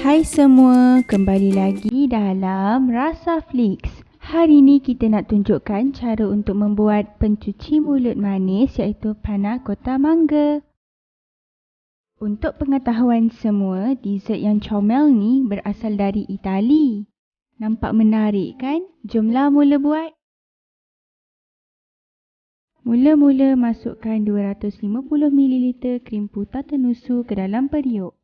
Hai semua, kembali lagi dalam Rasa Flix. Hari ini kita nak tunjukkan cara untuk membuat pencuci mulut manis iaitu panna cotta mangga. Untuk pengetahuan semua, dessert yang comel ni berasal dari Itali. Nampak menarik kan? Jomlah mula buat. Mula-mula masukkan 250ml krim putar tenusu ke dalam periuk.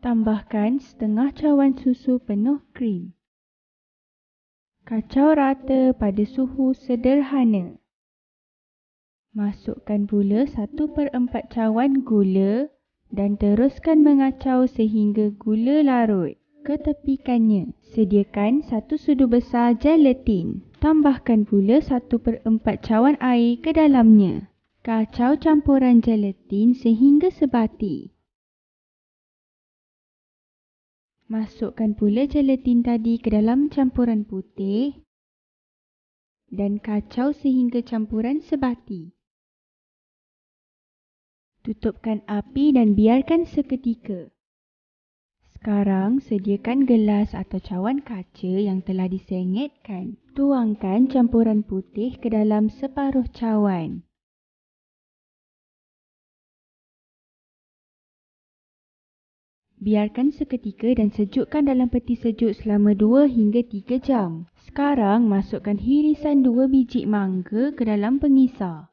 Tambahkan setengah cawan susu penuh krim. Kacau rata pada suhu sederhana. Masukkan pula 1 per 4 cawan gula dan teruskan mengacau sehingga gula larut. Ketepikannya, sediakan 1 sudu besar gelatin. Tambahkan pula 1 per 4 cawan air ke dalamnya. Kacau campuran gelatin sehingga sebati. Masukkan pula gelatin tadi ke dalam campuran putih dan kacau sehingga campuran sebati. Tutupkan api dan biarkan seketika. Sekarang sediakan gelas atau cawan kaca yang telah disengetkan. Tuangkan campuran putih ke dalam separuh cawan. Biarkan seketika dan sejukkan dalam peti sejuk selama 2 hingga 3 jam. Sekarang masukkan hirisan 2 biji mangga ke dalam pengisar.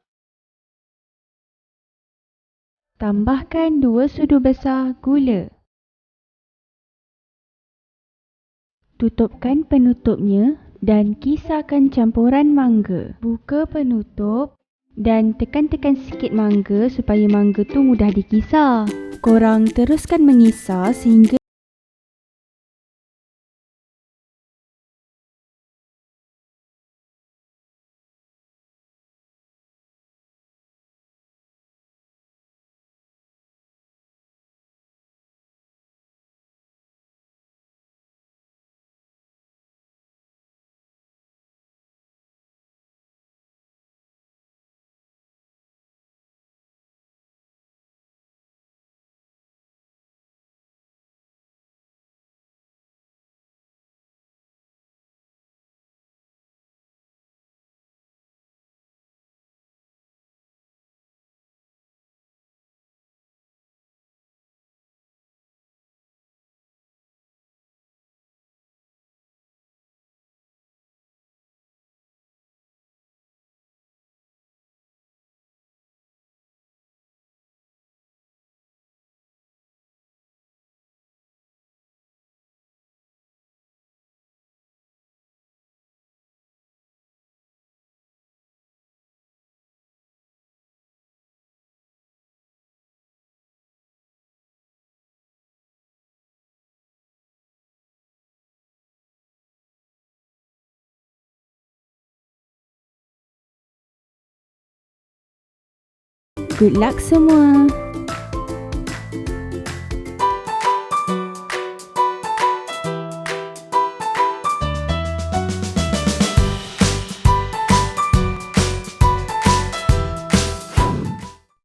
Tambahkan 2 sudu besar gula. Tutupkan penutupnya dan kisarkan campuran mangga. Buka penutup dan tekan-tekan sikit mangga supaya mangga tu mudah dikisar. Korang teruskan mengisar sehingga good luck semua.